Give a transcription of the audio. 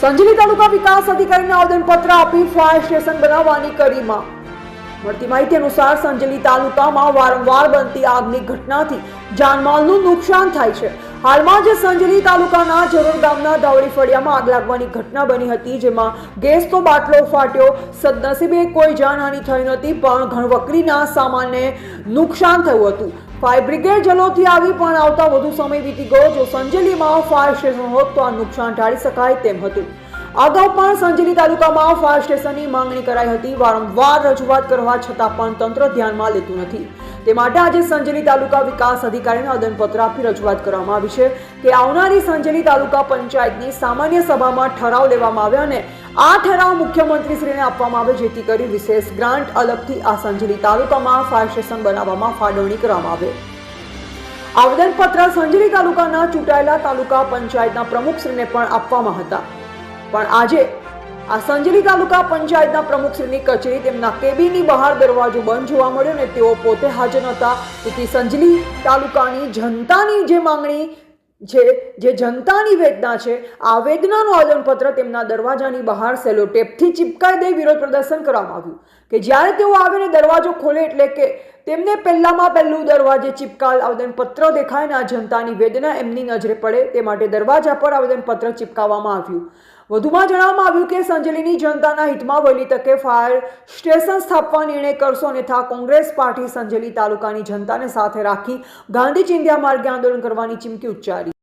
સંજલી તાલુકા વિકાસ અધિકારીને આવેદનપત્ર આપી ફાયર સ્ટેશન બનાવવાની કરી માંગ મળતી માહિતી અનુસાર સંજલી તાલુકામાં વારંવાર બનતી આગની ઘટનાથી જાનમાલનું નુકસાન થાય છે. હાલમાં જ સંજલી તાલુકાના જરૂર ગામના દાવડી ફળિયામાં આગ લાગવાની ઘટના બની હતી, જેમાં ગેસનો બાટલો ફાટ્યો, સદનસીબે કોઈ જાનહાનિ થઈ નહોતી, પણ ઘણવકરીના સામાનને નુકસાન થયું હતું. ફાયર બ્રિગેડ જલોથી આવી પણ આવતા વધુ સમય વીતી ગયો જો સંજેલીમાં ફાયર સ્ટેશન હોત તો આ નુકસાન ટાળી શકાય તેમ હતું. અગાઉ પણ સંજેલી તાલુકામાં ફાયર સ્ટેશનની માંગણી કરાઈ હતી. વારંવાર રજૂઆત કરવા છતાં પણ તંત્ર ધ્યાનમાં લેતું નથી. તે માટે આજે સંજેલી તાલુકા વિકાસ અધિકારીને આવેદનપત્ર આપી રજૂઆત કરવામાં આવી છે કે આવનારી સંજેલી તાલુકા પંચાયતની સામાન્ય સભામાં ઠરાવ લેવામાં આવ્યો અને આ ઠરાવ મુખ્યમંત્રીશ્રીને આપવામાં આવે જેથી કરી વિશેષ ગ્રાન્ટ અલગથી આ સંજેલી તાલુકામાં ફાયર સ્ટેશન બનાવવામાં ફાળવણી કરવામાં આવે. આવેદનપત્ર સંજેલી તાલુકાના ચૂંટાયેલા તાલુકા પંચાયતના પ્રમુખશ્રીને પણ આપવામાં હતા. પણ આજે આ સંજલી તાલુકા પંચાયતના પ્રમુખશ્રીની કચેરી તેમના કેબીની બહાર દરવાજો બંધ જોવા મળ્યો ને તેઓ પોતે હાજર નહોતા. તેથી સંજલી તાલુકાની જનતાની જે માંગણી છે, જે જનતાની વેદના છે, આ વેદનાનું આવેદનપત્ર તેમના દરવાજાની બહાર સેલો ટેપથી ચિપકાઈ દઈ વિરોધ પ્રદર્શન કરવામાં આવ્યું. કે જ્યારે તેઓ આવીને દરવાજો ખોલે એટલે કે તેમને પહેલામાં પહેલું દરવાજે ચિપકાલ આવેદનપત્ર દેખાય ને આ જનતાની વેદના એમની નજરે પડે તે માટે દરવાજા પર આવેદનપત્ર ચિપકાવવામાં આવ્યું. વધુમાં જણાવવામાં આવ્યું કે સંજલીની જનતાના હિતમાં વહેલી તકે ફાયર સ્ટેશન સ્થાપવા નિર્ણય કરશો અન્યથા કોંગ્રેસ પાર્ટી સંજલી તાલુકાની જનતાને સાથે રાખી ગાંધી ચિંધ્યા માર્ગે આંદોલન કરવાની ચીમકી ઉચ્ચારી.